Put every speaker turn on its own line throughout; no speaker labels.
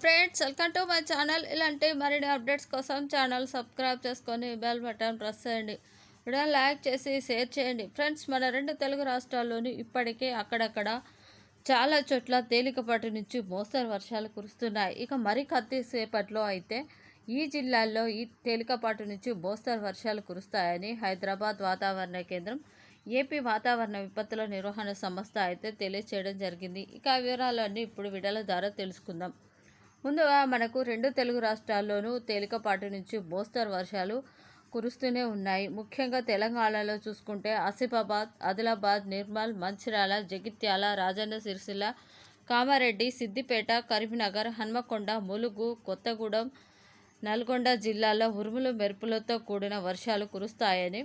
Friends welcome to my channel. ఇలాంటి మరిన్ని updates కోసం ఛానల్ సబ్స్క్రైబ్ చేసుకొని బెల్ బటన్ ప్రెస్ చేయండి. వీడియో లైక్ చేసి షేర్ చేయండి. ఫ్రెండ్స్ మన రెండు తెలుగు రాష్ట్రాల్లోని ఇప్పటికే అక్కడక్కడ చాలా చోట్ల తేలికపాటి నుంచి మోస్తరు వర్షాలు కురుస్తున్నాయి. ఇక మరి కొద్దిసేపట్లో అయితే ఈ జిల్లాల్లో ఈ తేలికపాటి నుంచి మోస్తరు వర్షాలు కురుస్తాయని హైదరాబాద్ వాతావరణ కేంద్రం ఏపీ వాతావరణ విపత్తుల నిర్వహణ సంస్థ అయితే తెలియచేయడం జరిగింది. ఇక వివరాలన్నీ ఇప్పుడు విడల ద్వారా తెలుసుకుందాం. ముందుగా మనకు రెండు తెలుగు రాష్ట్రాల్లోనూ తేలికపాటి నుంచి మోస్తరు వర్షాలు కురుస్తూనే ఉన్నాయి. ముఖ్యంగా తెలంగాణలో చూసుకుంటే ఆసిఫాబాద్ ఆదిలాబాద్ నిర్మల్ మంచిర్యాల జగిత్యాల రాజన్న సిరిసిల్ల కామారెడ్డి సిద్దిపేట కరీంనగర్ హన్మకొండ ములుగు కొత్తగూడెం నల్గొండ జిల్లాల్లో ఉరుములు మెరుపులతో కూడిన వర్షాలు కురుస్తాయని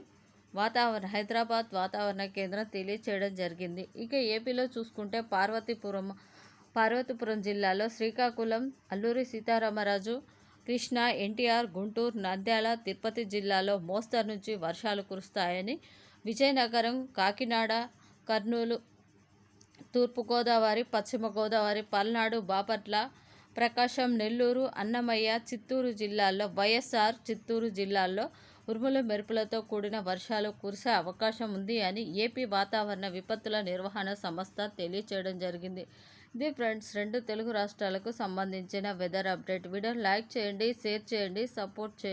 వాతావరణ హైదరాబాద్ వాతావరణ కేంద్రం తెలియచేయడం జరిగింది. ఇక ఏపీలో చూసుకుంటే పార్వతీపురం పార్వతీపురం జిల్లాలో శ్రీకాకుళం అల్లూరి సీతారామరాజు కృష్ణా ఎన్టీఆర్ గుంటూరు నంద్యాల తిరుపతి జిల్లాలో మోస్తరు నుంచి వర్షాలు కురుస్తాయని విజయనగరం కాకినాడ కర్నూలు తూర్పుగోదావరి పశ్చిమ గోదావరి పల్నాడు బాపట్ల ప్రకాశం నెల్లూరు అన్నమయ్య చిత్తూరు జిల్లాల్లో వైఎస్ఆర్ చిత్తూరు జిల్లాల్లో ఉరుములు మెరుపులతో కూడిన వర్షాలు కురిసే అవకాశం ఉంది అని ఏపీ వాతావరణ విపత్తుల నిర్వహణ సంస్థ తెలియచేయడం జరిగింది. ఇది ఫ్రెండ్స్ రెండు తెలుగు రాష్ట్రాలకు సంబంధించిన వెదర్ అప్డేట్. వీడియో లైక్ చేయండి షేర్ చేయండి సపోర్ట్ చేయండి.